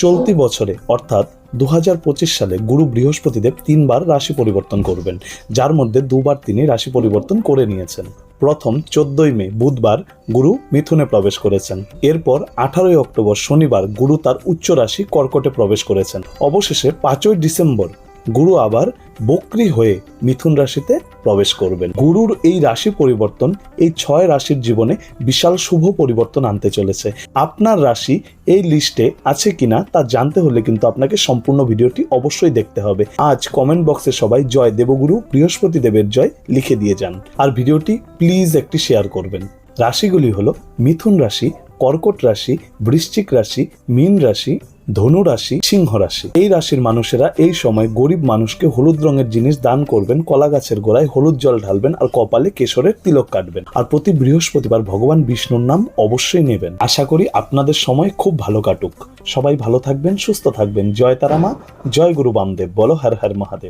চলতি বছরে, অর্থাৎ দুহাজার পঁচিশ সালে গুরু বৃহস্পতিদেব তিনবার রাশি পরিবর্তন করবেন, যার মধ্যে দুবার তিনি রাশি পরিবর্তন করে নিয়েছেন। প্রথম চোদ্দই মে, বুধবার গুরু মিথুনে প্রবেশ করেছেন। এরপর আঠারোই অক্টোবর শনিবার গুরু তার উচ্চ রাশি কর্কটে প্রবেশ করেছেন। অবশেষে পাঁচই ডিসেম্বর গুরু আবার বক্রি হয়ে মিথুন রাশিতে প্রবেশ করবেন। গুরুর এই রাশি পরিবর্তন, এই ছয় রাশির জীবনে বিশাল শুভ পরিবর্তন আনতে চলেছে। আপনার রাশি এই লিস্টে আছে কিনা তা জানতে হলে কিন্তু আপনাকে সম্পূর্ণ ভিডিওটি অবশ্যই দেখতে হবে। আজ কমেন্ট বক্সে সবাই জয় দেবগুরু, বৃহস্পতি দেবের জয় লিখে দিয়ে যান। আর ভিডিওটি প্লিজ একটি শেয়ার করবেন। রাশিগুলি হলো মিথুন রাশি, কর্কট রাশি, বৃশ্চিক রাশি, মীন রাশি ধনু রাশি, সিংহ রাশি। এই রাশির মানুষেরা এই সময় গরিব মানুষকে হলুদ রঙের জিনিস দান করবেন, কলা গাছের গোড়ায় হলুদ জল ঢালবেন আর কপালে কেশরের তিলক কাটবেন। আর প্রতি বৃহস্পতিবার ভগবান বিষ্ণুর নাম অবশ্যই নেবেন। আশা করি আপনাদের সময় খুব ভালো কাটুক। সবাই ভালো থাকবেন, সুস্থ থাকবেন। জয় তারামা জয় গুরু বামদেব। বলো হর হর মহাদেব।